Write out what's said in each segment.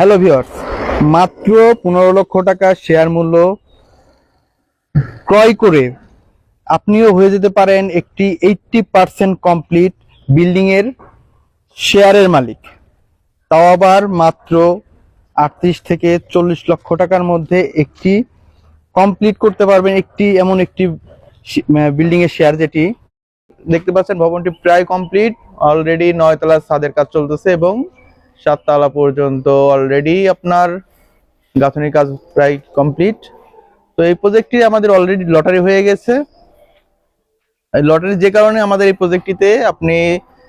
Hello viewers মাত্র পনেরো লক্ষ টাকা শেয়ার মূল্য ক্রয় করে আপনিও হয়ে যেতে পারেন একটি এইটটি পার্সেন্ট কমপ্লিট বিল্ডিং এর শেয়ারের মালিক। তাও আবার মাত্র আটত্রিশ থেকে চল্লিশ লক্ষ টাকার মধ্যে একটি কমপ্লিট করতে পারবেন একটি এমন একটি বিল্ডিং এর শেয়ার যেটি দেখতে পাচ্ছেন ভবনটি প্রায় কমপ্লিট অলরেডি নয়তলা ছাদের কাজ চলতেছে এবং সাততলা পর্যন্ত অলরেডি আপনার গাঁথনির কাজ প্রায় কমপ্লিট তো এই প্রজেক্টটি আমাদের অলরেডি লটারি হয়ে গেছে। লটারি যে কারণে আমাদের এই প্রজেক্টটিতে আপনি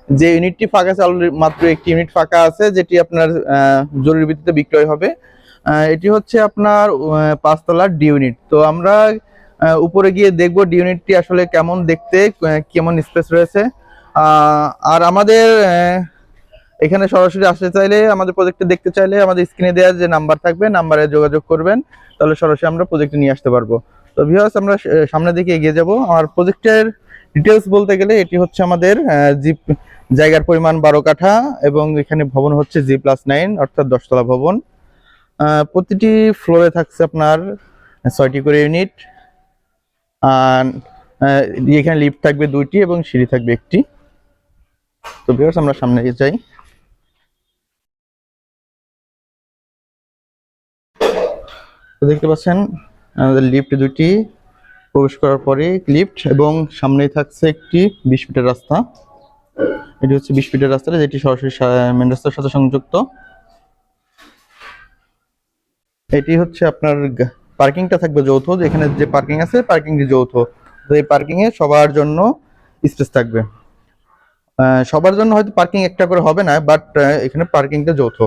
যে ইউনিটটি ফাঁকা আছে মাত্র একটি ইউনিট ফাঁকা আছে, যেটি আপনার জরুরি ভিত্তিতে বিক্রয় হবে। এটি হচ্ছে আপনার পাঁচতলার ডি ইউনিট তো আমরা উপরে গিয়ে দেখব ডি ইউনিটটি আসলে কেমন দেখতে কেমন স্পেস রয়েছে। আর আমাদের এখানে সরাসরি আসতে চাইলে, আমাদের প্রজেক্টে দেখতে চাইলে আমাদের স্ক্রিনে দেওয়া যে নাম্বার থাকবে নাম্বারে যোগাযোগ করবেন, তাহলে সরাসরি আমরা প্রজেক্টে নিয়ে আসতে পারব। তো ভিউয়ার্স আমরা সামনের দিকে এগিয়ে যাব। আর প্রজেক্টের ডিটেলস বলতে গেলে, এটি হচ্ছে আমাদের জিপ জায়গার পরিমাণ বারো কাঠা এবং এখানে ভবন হচ্ছে জি প্লাস নাইন অর্থাৎ দশতলা ভবন। প্রতিটি ফ্লোরে থাকছে আপনার ছয়টি করে ইউনিট আর এখানে লিফট থাকবে দুইটি এবং সিঁড়ি থাকবে একটি। তো ভিউয়ার্স আমরা সামনে যাই। তো দেখতে পাচ্ছেন, আমাদের লিফট দুটি প্রবেশ করার পরে লিফট এবং সামনেই থাকছে একটি বিশ ফিটের রাস্তা। এটি হচ্ছে বিশ ফিটের রাস্তা যেটি সরাসরি মেন রাস্তার সাথে সংযুক্ত। এটি হচ্ছে আপনার পার্কিংটা থাকবে যৌথ এখানে যে পার্কিং আছে পার্কিংটি যৌথ। তো এই পার্কিং এ সবার জন্য স্পেস থাকবে। সবার জন্য হয়তো পার্কিং একটা করে হবে না বাট এখানে পার্কিংটা যৌথ।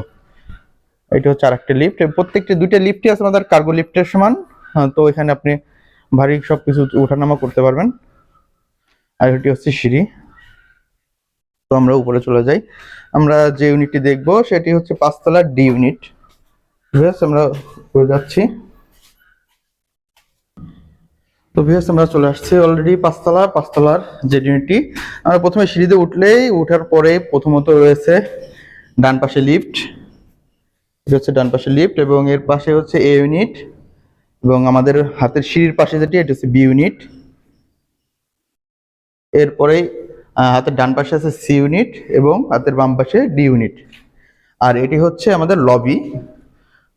এটা হচ্ছে আরেকটা লিফট প্রত্যেকটি দুইটা লিফটই আছে আমাদের কার্গো লিফটের সমান। হ্যাঁ, তো এখানে আপনি ভারী সব কিছু ওঠানামা করতে পারবেন। আর এটি হচ্ছে সিঁড়ি। তো আমরা উপরে চলে যাই। আমরা যে ইউনিটটি দেখব সেটি হচ্ছে পাঁচতলা ডি ইউনিট ভিউয়ার্স আমরা উপরে যাচ্ছি। তো ভিউয়ার্স আমরা চলে আসছি অলরেডি পাঁচতলা পাঁচতলার যে ইউনিটটি আমরা প্রথমে সিঁড়িতে উঠলেই উঠার পরে প্রথমত রয়েছে ডান পাশে লিফট এটা হচ্ছে ডান পাশে লিফট এবং এর পাশে হচ্ছে এ ইউনিট এবং আমাদের হাতের সিঁড়ির পাশে যেটি, এটা হচ্ছে বি ইউনিট। এরপরে হাতের ডান পাশে আছে সি ইউনিট এবং হাতের বাম পাশে ডি ইউনিট। আর এটি হচ্ছে আমাদের লবি।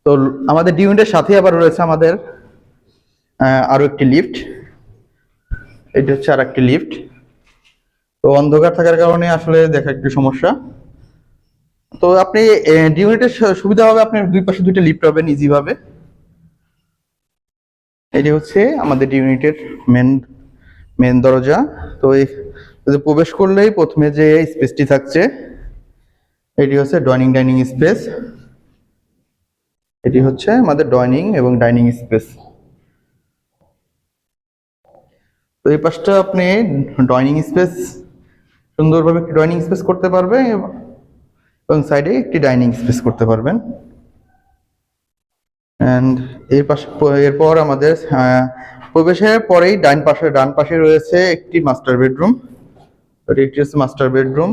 তো আমাদের ডি ইউনিটের সাথে আবার রয়েছে আমাদের আরও একটি লিফট। এটি হচ্ছে আর একটি লিফট। তো অন্ধকার থাকার কারণে আসলে দেখা একটু সমস্যা। তো আপনি ডিউনিটের সুবিধা হবে আপনার দুই পাশে দুইটা লিফট পাবেন ইজি ভাবে এটি হচ্ছে আমাদের ডিউনিটের মেন মেন দরজা। তো এই প্রবেশ করলেই প্রথমে যে স্পেসটি থাকছে, এটি হচ্ছে ডাইনিং ডাইনিং স্পেস এটি হচ্ছে আমাদের ডাইনিং এবং ডাইনিং স্পেস তো এই পাশটা আপনি ডাইনিং স্পেস সুন্দরভাবে ডাইনিং স্পেস করতে পারবে। এবং সাইডে একটি ডাইনিং স্পেস করতে পারবেন। অ্যান্ড এর পাশে, এরপর আমাদের প্রবেশের পরেই ডান পাশে ডান পাশে রয়েছে একটি মাস্টার বেডরুম এটি একটি হচ্ছে মাস্টার বেডরুম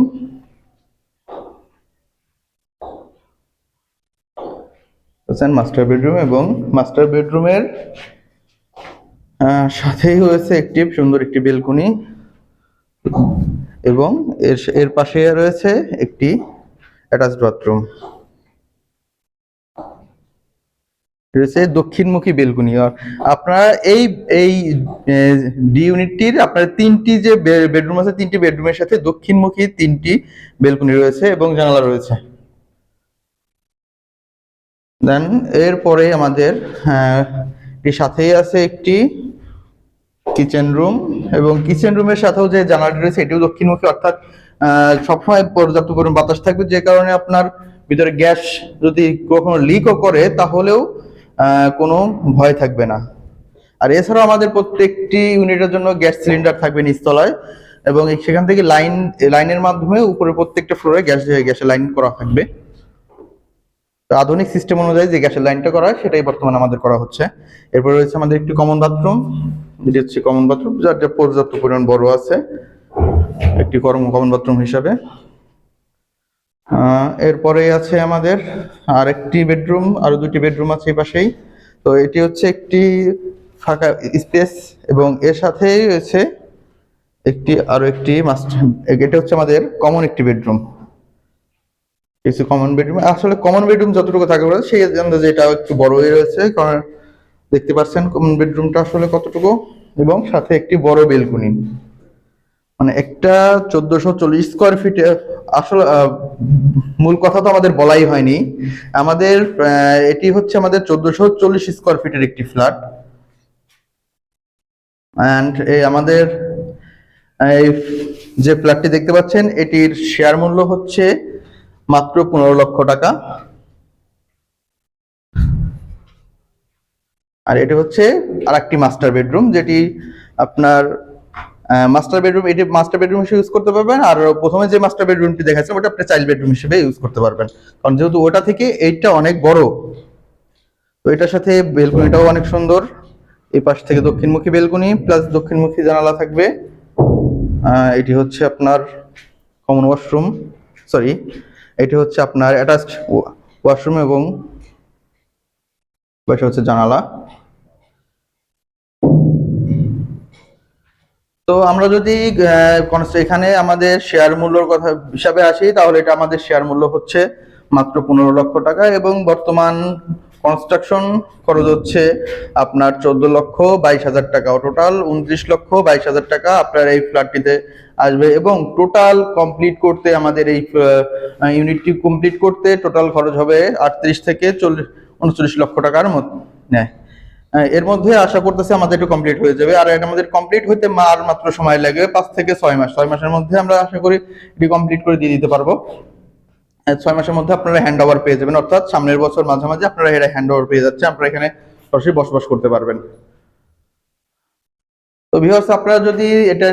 মাস্টার বেডরুম এবং মাস্টার বেডরুমের সাথেই রয়েছে একটি সুন্দর একটি বেলকনি এবং এর এর পাশে রয়েছে একটি অ্যাটাচড বাথরুম রয়েছে দক্ষিণমুখী বেলকনি। আর আপনারা এই এই ডি ইউনিটটির আপনার তিনটি যে বেডরুম আছে তিনটি বেডরুমের সাথে দক্ষিণমুখী তিনটি বেলকনি রয়েছে এবং জানালা রয়েছে। দেন এরপরে আমাদের আহ, এর সাথেই আছে একটি কিচেন রুম এবং কিচেন রুমের সাথেও যে জানালাটি রয়েছে এটিও দক্ষিণমুখী অর্থাৎ সবসময় পর্যাপ্ত পরিমাণ বাতাস থাকবে, যে কারণে আপনার ভিতরে গ্যাস যদি কখনো লিকও করে, তাহলেও কোনো ভয় থাকবে না। আর এছাড়াও আমাদের প্রত্যেকটি ইউনিটের জন্য গ্যাস সিলিন্ডার থাকবে নিচতলায় এবং সেখান থেকে লাইন, লাইনের মাধ্যমে উপরে প্রত্যেকটা ফ্লোরে গ্যাস, গ্যাসের লাইন করা থাকবে। তো আধুনিক সিস্টেম অনুযায়ী যে গ্যাসের লাইনটা করা হয়, সেটাই বর্তমানে আমাদের করা হচ্ছে। এরপরে রয়েছে আমাদের একটি কমন বাথরুম যেটি হচ্ছে কমন বাথরুম যার পর্যাপ্ত পরিমাণ বড় আছে। একটি কর্ম কমন বাথরুম হিসাবে। এরপরে আছে আমাদের আর একটি বেডরুম, আরও দুটি বেডরুম আছে এই পাশেই। তো এটি হচ্ছে একটি ফাঁকা স্পেস এবং এর সাথেই রয়েছে একটি, আরও একটি মাস্টার এটা হচ্ছে আমাদের কমন একটি বেডরুম। কিছু কমন বেডরুম, আসলে কমন বেডরুম যতটুকু থাকে বলে সেই আন্দাজে এটা একটু বড়ই রয়েছে, কারণ দেখতে পাচ্ছেন কমন বেডরুমটা আসলে কতটুকু এবং সাথে একটি বড় বেলকুনি। মানে একটা চোদ্দশো চল্লিশ স্কোয়ার ফিটে আসলে মূল কথা তো আমাদের বলাই হয়নি। আমাদের এটি হচ্ছে আমাদের চোদ্দশো চল্লিশ স্কোয়ার ফিটের একটি ফ্ল্যাট অ্যান্ড এই আমাদের, এই যে ফ্ল্যাটটি দেখতে পাচ্ছেন, এটির শেয়ার মূল্য হচ্ছে মাত্র পনেরো লক্ষ টাকা। আর এটি হচ্ছে আরেকটি মাস্টার বেডরুম যেটি আপনার মাস্টার বেডরুম এটি মাস্টার বেডরুম হিসেবে ইউজ করতে পারবেন। আর প্রথমে যে মাস্টার বেডরুমটি দেখাচ্ছে, ওটা আপনি চাইল্ড বেডরুম হিসেবে ইউজ করতে পারবেন। কারণ যেহেতু ওটা থেকে এইটা অনেক বড়, তো এটার সাথে বেলকনিটাও অনেক সুন্দর। এই পাশ থেকে দক্ষিণমুখী বেলকনি প্লাস দক্ষিণমুখী জানালা থাকবে। এটি হচ্ছে আপনার কমন ওয়াশরুম সরি এটি হচ্ছে আপনার অ্যাটাচড ওয়াশরুম এবং পাশে হচ্ছে জানালা। তো আমরা যদি এখানে আমাদের শেয়ার মূল্যর কথা হিসাবে আসি, তাহলে এটা আমাদের শেয়ার মূল্য হচ্ছে মাত্র পনেরো লক্ষ টাকা এবং বর্তমান কনস্ট্রাকশন খরচ হচ্ছে আপনার চোদ্দ লক্ষ বাইশ হাজার টাকা। টোটাল উনত্রিশ লক্ষ বাইশ হাজার টাকা আপনার এই ফ্ল্যাটটিতে আসবে এবং টোটাল কমপ্লিট করতে আমাদের এই ইউনিটটি কমপ্লিট করতে টোটাল খরচ হবে আটত্রিশ থেকে চল্লিশ, উনচল্লিশ লক্ষ টাকার মতো নেয়। এর মধ্যে আশা করতেছি আমাদের একটু কমপ্লিট হয়ে যাবে। আর এটা আমাদের কমপ্লিট হইতে আর মাত্র সময় লাগবে পাঁচ থেকে ছয় মাস। ছয় মাসের মধ্যে আমরা আশা করি এটি কমপ্লিট করে দিয়ে দিতে পারব। ছয় মাসের মধ্যে আপনারা হ্যান্ড ওভার পেয়ে যাবেন। অর্থাৎ সামনের বছর মাঝামাঝি আপনারা এটা হ্যান্ড ওভার পেয়ে যাচ্ছে, আপনারা এখানে সরাসরি বসবাস করতে পারবেন। তো ভিউয়ার্স আপনারা যদি এটা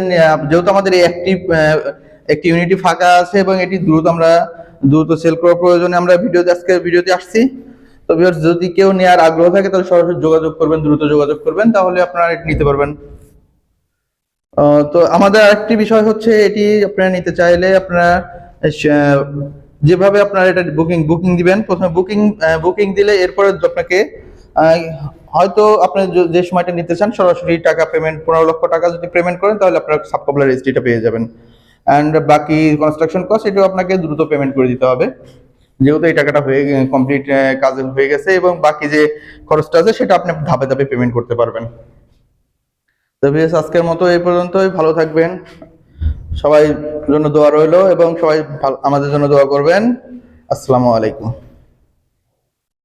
যেহেতু আমাদের একটি একটি ইউনিটি ফাঁকা আছে এবং এটি দ্রুত আমরা দ্রুত সেল করার প্রয়োজনে আমরা ভিডিওতে আজকে ভিডিওতে আসছি। তো ভিউয়ার্স যদি কেউ নেওয়ার আগ্রহ থাকে, তাহলে সরাসরি যোগাযোগ করবেন, দ্রুত যোগাযোগ করবেন, তাহলে আপনারা এটি নিতে পারবেন। তো আমাদের আরেকটি বিষয় হচ্ছে, এটি আপনারা নিতে চাইলে আপনারা যেভাবে আপনারা এটা বুকিং বুকিং দিবেন, প্রথমে বুকিং বুকিং দিলে এরপরে আপনাকে হয়তো আপনি যে- সময়টা নিতে চান, সরাসরি টাকা পেমেন্ট পনেরো লক্ষ টাকা যদি পেমেন্ট করেন, তাহলে আপনার সাবকবলার রেজিস্ট্রিটা পেয়ে যাবেন। অ্যান্ড বাকি কনস্ট্রাকশন কস্ট এটাও আপনাকে দ্রুত পেমেন্ট করে দিতে হবে। যেহেতু এই টাকাটা হয়ে কমপ্লিট কাজ হয়ে গেছে এবং বাকি যে খরচটা আছে সেটা আপনি ধাপে ধাপে পেমেন্ট করতে পারবেন। তো ভিএস আজকের মতো এই পর্যন্তই। ভালো থাকবেন। সবাই জন্য দোয়া রইল এবং সবাই আমাদের জন্য দোয়া করবেন। আসসালামু আলাইকুম।